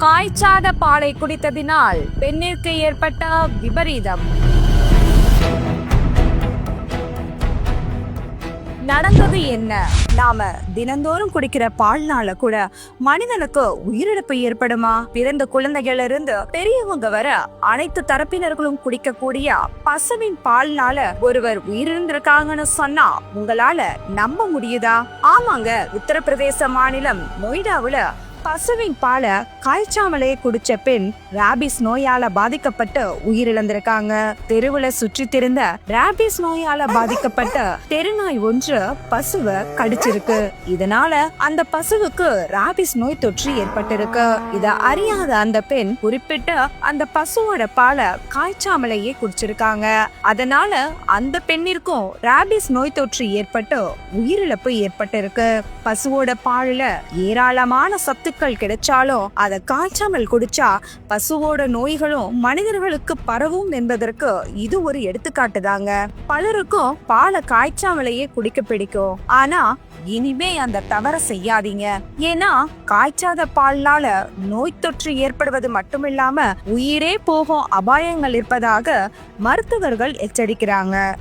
காய்ச்சாத பாலை குடித்ததினால் பெண்ணிற்கு ஏற்பட்ட விபரீதம். நடந்தது என்ன? நாம தினந்தோறும் குடிக்கிற பால்னால கூட மனிதனுக்கு உயிரிழப்பு ஏற்படுமா? பிறந்த குழந்தைகள் இருந்து பெரியவங்க வர அனைத்து தரப்பினர்களும் குடிக்கக்கூடிய பசுவின் பால்னால ஒருவர் உயிரிழந்திருக்காங்கன்னு சொன்னா உங்களால நம்ப முடியுதா? ஆமாங்க உத்தரப்பிரதேச மாநிலம் நொய்டாவுல பசுவின் பாலை காய்ச்சாமலே குடிச்ச பெண் ராபிஸ் நோயால பாதிக்கப்பட்டு உயிரிழந்திருக்காங்க. தெருவுல சுற்றி திரிந்த ராபிஸ் நோயால பாதிக்கப்பட்ட தெருநாய் ஒன்று பசுவை கடிச்சிருக்கு. இதனால அந்த பசுவுக்கு ராபிஸ் நோய் தொற்று ஏற்பட்டிருக்கு. இத அறியாத அந்த பெண் குறிப்பிட்ட அந்த பசுவோட பாலை காய்ச்சாமலேயே குடிச்சிருக்காங்க. அதனால அந்த பெண்ணிற்கும் ராபிஸ் நோய் தொற்று ஏற்பட்டு உயிரிழப்பு ஏற்பட்டிருக்கு. பசுவோட பால்ல ஏராளமான சத்து சத்துக்கள் கிடைச்சாலும் அதை காய்ச்சாமல் குடிச்சா பசுவோட நோய்களும் மனிதர்களுக்கு பரவும் என்பதற்கு இது ஒரு எடுத்துக்காட்டு தாங்க. பலருக்கும் பாலை காய்ச்சாமலேயே குடிக்க பிடிக்கும். ஆனா இனிமே அந்த தவற செய்யாதீங்க. ஏன்னா காய்ச்சாத பால்னால நோய் தொற்று ஏற்படுவது மட்டுமில்லாம உயிரே போகும் அபாயங்கள் இருப்பதாக மருத்துவர்கள் எச்சரிக்கிறாங்க.